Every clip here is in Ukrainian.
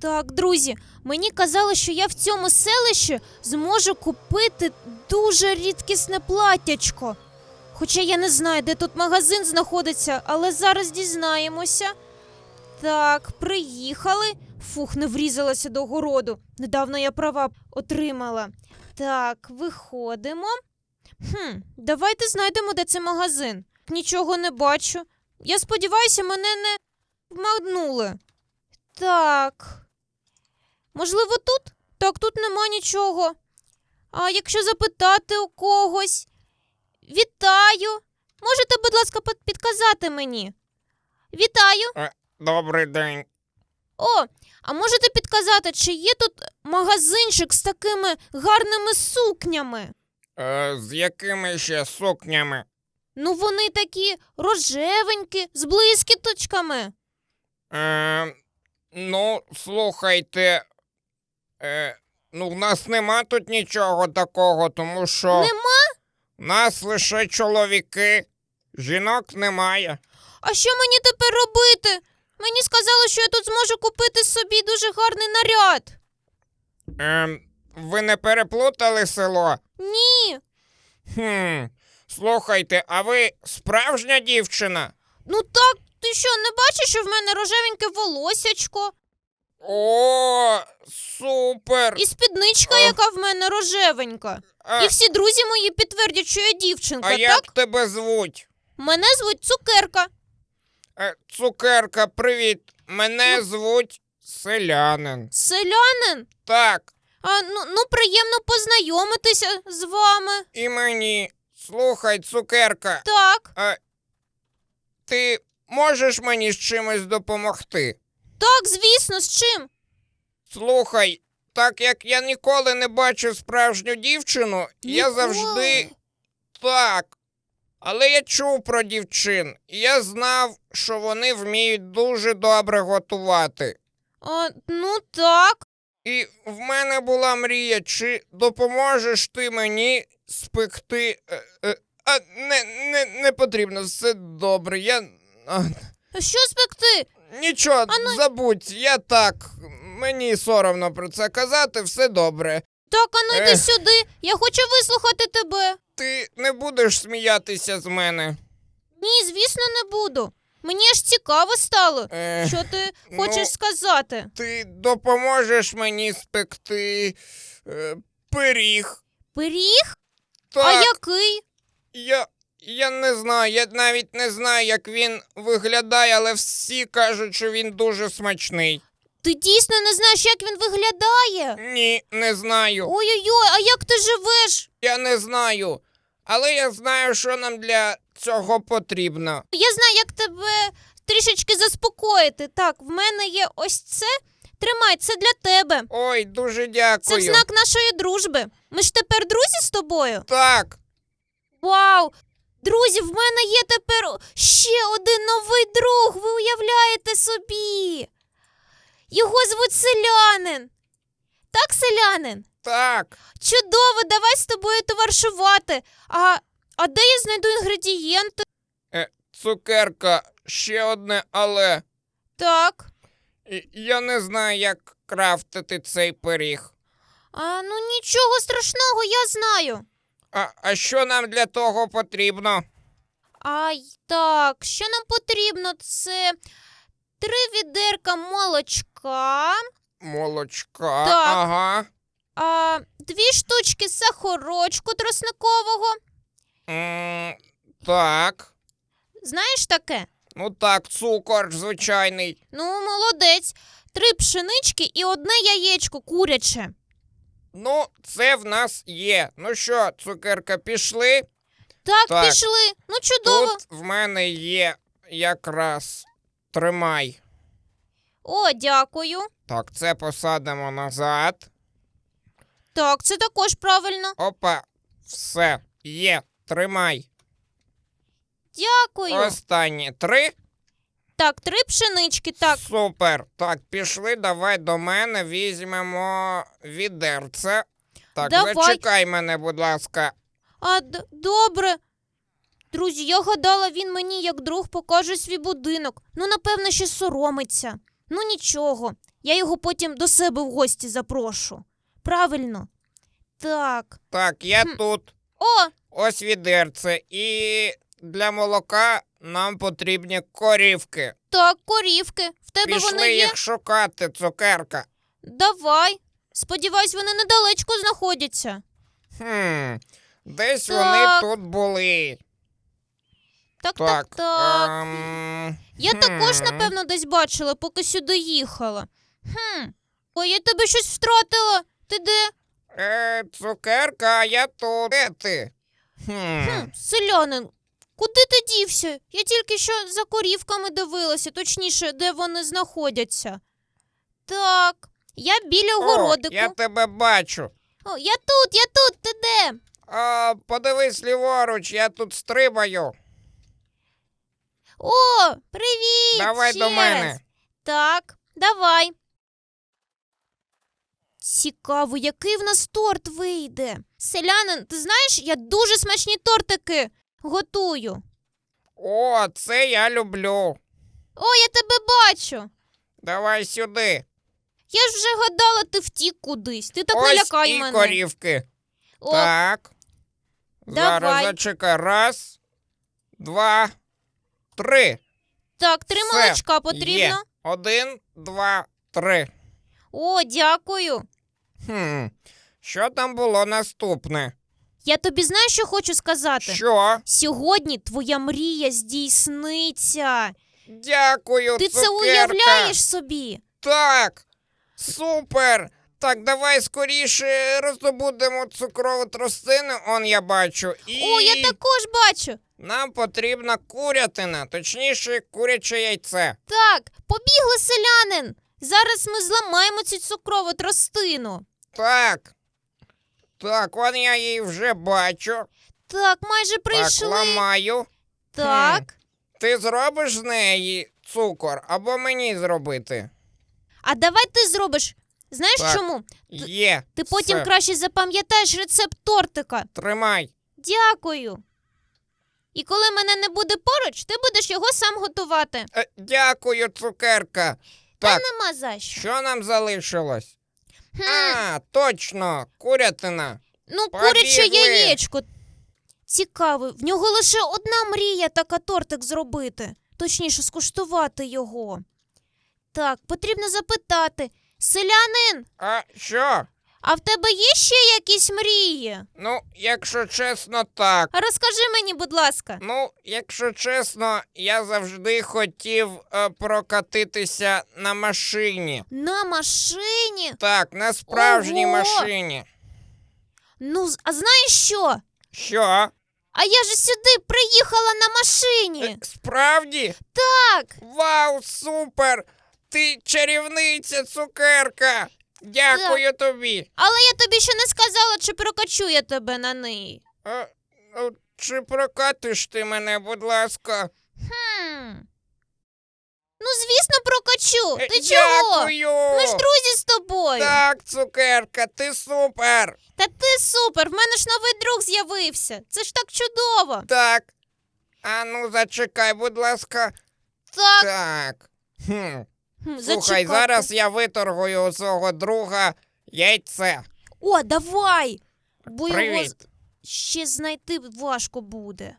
Так, друзі, мені казали, що я в цьому селищі зможу купити дуже рідкісне платтячко. Хоча я не знаю, де тут магазин знаходиться, але зараз дізнаємося. Так, приїхали. Фух, не врізалася до городу. Недавно я права отримала. Так, виходимо. Хм, давайте знайдемо, де цей магазин. Нічого не бачу. Я сподіваюся, мене не вмагнули. Так. Можливо, тут? Так, тут нема нічого. А якщо запитати у когось. Вітаю. Можете, будь ласка, підказати мені? Вітаю. Добрий день. О, а можете підказати, чи є тут магазинчик з такими гарними сукнями? Е, з якими ще сукнями? Ну, вони такі рожевенькі, з блискіточками. Е, ну, слухайте. Е, ну, в нас нема тут нічого такого, тому що Нема? в нас лише чоловіки. Жінок немає. А що мені тепер робити? Мені сказали, що я тут зможу купити собі дуже гарний наряд. Е, ви не переплутали село? Ні. Хм. Слухайте, а ви справжня дівчина? Ну так, ти що, не бачиш, що в мене рожевеньке волосячко? О, супер! І спідничка, А. яка в мене рожевенька. А, І всі друзі мої підтвердять, що я дівчинка, а так? як тебе звуть? Мене звуть Цукерка. Е, Цукерка, привіт. Мене звуть Селянин. Селянин? Так, А, ну, ну, приємно познайомитися з вами. і мені. Слухай, цукерка, Так, а ти можеш мені з чимось допомогти? Так, звісно, з чим? Слухай, так як я ніколи не бачив справжню дівчину, я Ніколи? завжди так. Але я чув про дівчин, і я знав, що вони вміють дуже добре готувати. А, ну так. І в мене була мрія, чи допоможеш ти мені спекти. Е, е, а не, не, не потрібно, все добре. Я. А, А Що спекти? Нічого, А ну- забудь, я так. Мені соромно про це казати, все добре. Так, а ну йди Ех. сюди. Я хочу вислухати тебе. Ти не будеш сміятися з мене. Ні, звісно, не буду. Мені аж цікаво стало. Е, Що ти ну, хочеш сказати? Ти допоможеш мені спекти е, пиріг. Пиріг? Так, А який? Я, я не знаю, я навіть не знаю, як він виглядає, але всі кажуть, що він дуже смачний. Ти дійсно не знаєш, як він виглядає? Ні, не знаю. Ой-ой-ой, а як ти живеш? Я не знаю. Але я знаю, що нам для цього потрібно. Я знаю, як тебе трішечки заспокоїти. Так, в мене є ось це. Тримай, це для тебе. Ой, дуже Це дякую. в знак нашої дружби. Ми ж тепер друзі з тобою. Так, Вау! Друзі, в мене є тепер ще один новий друг. Ви уявляєте собі? Його звуть селянин. Так, селянин? так. Чудово, давай з тобою товаришувати. А, а де я знайду інгредієнти? Е, цукерка, ще одне але. Так. Я не знаю, як крафтити цей пиріг. А, ну нічого страшного, я знаю. А, а що нам для того потрібно? Ай, так, що нам потрібно? Це три відерка молочка, Молочка. Так. Ага. а, дві штучки сахарочку тросникового. М, так. Знаєш таке? Ну так, цукор звичайний. Ну, молодець. Три пшенички і одне яєчко куряче. Ну, це в нас є. Ну що, цукерка, пішли? Так, Так. пішли. Ну, чудово. Тут в мене є якраз. Тримай. О, дякую. Так, це посадимо назад. Так, це також правильно. Опа, все, є, тримай. Дякую. Останні три. Так, три пшенички, так. Супер. Так, пішли, давай до мене візьмемо відерце. Так, Давай. зачекай мене, будь ласка. А д- добре. Друзі, я гадала, він мені як друг покаже свій будинок. Ну, напевно, ще соромиться. Ну нічого. Я його потім до себе в гості запрошу. Правильно. Так. Так, я Хм. тут. О, Ось відерце. І для молока нам потрібні корівки. так, корівки. В тебе Пішли вони є? їх шукати, цукерка. Давай. Сподіваюсь, вони недалечко знаходяться. Хм. Десь Так. вони тут були. Так, так, Так. так. Ем... Я також, напевно, десь бачила, поки сюди їхала. Хм. Ой, я тебе щось втратила. Ти де? Е, цукерка, я тут. Де ти? Хм. Хм, селянин. Куди ти дівся? Я тільки що за корівками дивилася, точніше, де вони знаходяться. Так, я біля О, огородику. я тебе бачу. О, я тут, я тут, ти де? А, подивись ліворуч, я тут стрибаю. О, привіт! Давай ще до мене. Так, давай. Цікаво, який в нас торт вийде. Селянин, ти знаєш, я дуже смачні тортики готую. О, це я люблю. О, я тебе бачу. Давай сюди. Я ж вже гадала, ти втік кудись. Ти так Ось не лякай і мене. корівки. О, Так. Зараз зачекай. Раз, два, три. так, три Все, молочка потрібно. Є. Один, два, три. О, дякую. Хм. Що там було наступне? Я тобі знаю, що хочу сказати. Що? Сьогодні твоя мрія здійсниться. Дякую, Ти це цукерка. уявляєш собі? Так. Супер. Так, давай скоріше роздобудемо цукрову тростину, он я бачу. І О, я також бачу. нам потрібна курятина, точніше, куряче яйце. Так, побігли селянин. Зараз ми зламаємо цю цукрову тростину. Так. Так, он я її вже бачу. Так, майже Так, ламаю. Так. Ти зробиш з неї цукор або мені зробити? А давай ти зробиш. Знаєш Так. чому? Є. Ти потім Все. краще запам'ятаєш рецепт тортика. Тримай. Дякую. І коли мене не буде поруч, ти будеш його сам готувати. Е, дякую, цукерка. Та Так, нема за що. що нам залишилось? А, точно, курятина. ну, побігли. куряче яєчко. Цікаво, в нього лише одна мрія така тортик зробити. Точніше, скуштувати його. Так, потрібно запитати. Селянин, А що? А в тебе є ще якісь мрії? Ну, якщо чесно, так. Розкажи мені, будь ласка. Ну, якщо чесно, я завжди хотів е, прокатитися на машині. На машині? Так, на справжній Ого! машині. Ну, з- а знаєш що? Що? А я ж сюди приїхала на Е, машині. Справді? Так. Вау, супер! Ти чарівниця, цукерка! Дякую тобі. Але я тобі ще не сказала, чи прокачу я тебе на неї. Е, ну, чи прокатиш ти мене, будь ласка? Хм. Ну, звісно, прокачу. Е, Ти чого? Дякую! Ми ж друзі з тобою. Так, цукерка, ти супер! Та ти супер, в мене ж новий друг з'явився. Це ж так чудово. Так. А ну зачекай, будь ласка. Так. Так. Хм. Слухай, зачекати. зараз я виторгую у свого друга яйце. О, давай. Бо його Привіт. з- ще знайти важко буде.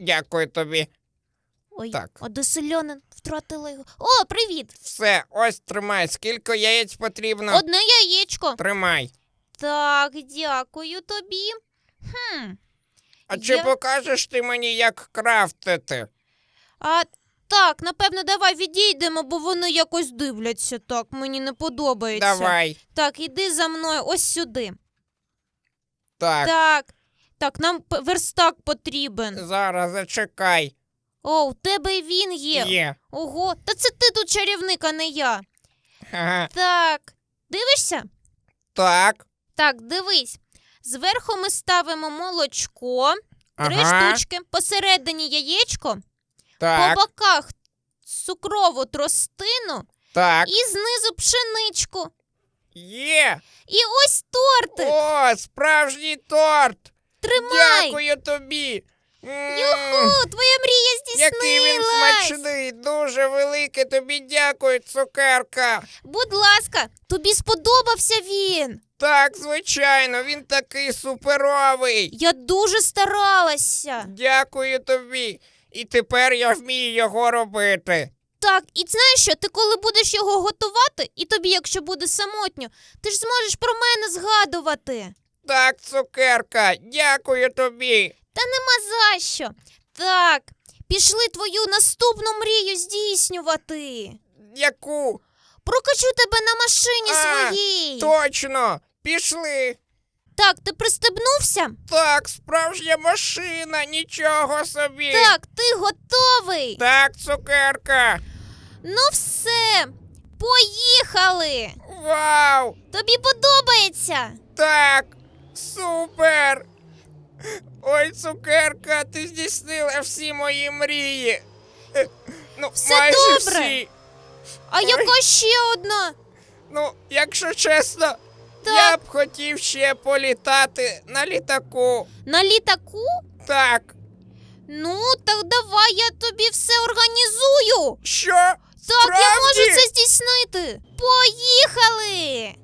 Дякую тобі. Ой, Так. а де? Втратила його. О, привіт! Все, ось тримай. Скільки яєць потрібно? Одне яєчко. Тримай. Так, дякую тобі. Хм. А чи Я- покажеш ти мені, як крафтити? А так, напевно, давай відійдемо, бо вони якось дивляться так. Мені не подобається. Давай. Так, іди за мною ось сюди. Так, Так. Так, нам п- верстак потрібен. зараз зачекай. О, у тебе він є. Є. Ого, та це ти тут чарівник, а не я. Ага. Так, дивишся? Так. Так, дивись. Зверху ми ставимо молочко, три Ага. штучки, посередині яєчко, Так. по боках цукрову тростину Так. і знизу пшеничку. Є. І ось тортик. О, справжній торт. Тримай. Дякую тобі. М, Юху, твоя мрія здійснилась! Який він смачний, дуже велике тобі дякую, цукерка. Будь ласка, тобі сподобався він. Так, звичайно, він такий суперовий. Я дуже старалася. Дякую тобі. І тепер я вмію його робити. Так, і знаєш що, ти коли будеш його готувати, і тобі, якщо буде самотньо, ти ж зможеш про мене згадувати. Так, цукерка, дякую тобі. Та нема за що. Так, пішли твою наступну мрію здійснювати. Яку? Прокачу тебе на машині А, своїй. Точно, пішли. Так, ти пристебнувся? Так, справжня машина, нічого собі. Так, ти готовий. Так, цукерка. Ну все, поїхали. Вау! Тобі подобається? Так, супер! Ой, цукерка, ти здійснила всі мої мрії. Ну, Все майже добре. всі. А яка ще одна? Ну, якщо чесно. Я б хотів ще політати на літаку. На літаку? Так. Ну, так давай я тобі все організую. Що? Так, я Справді? можу це здійснити. Поїхали!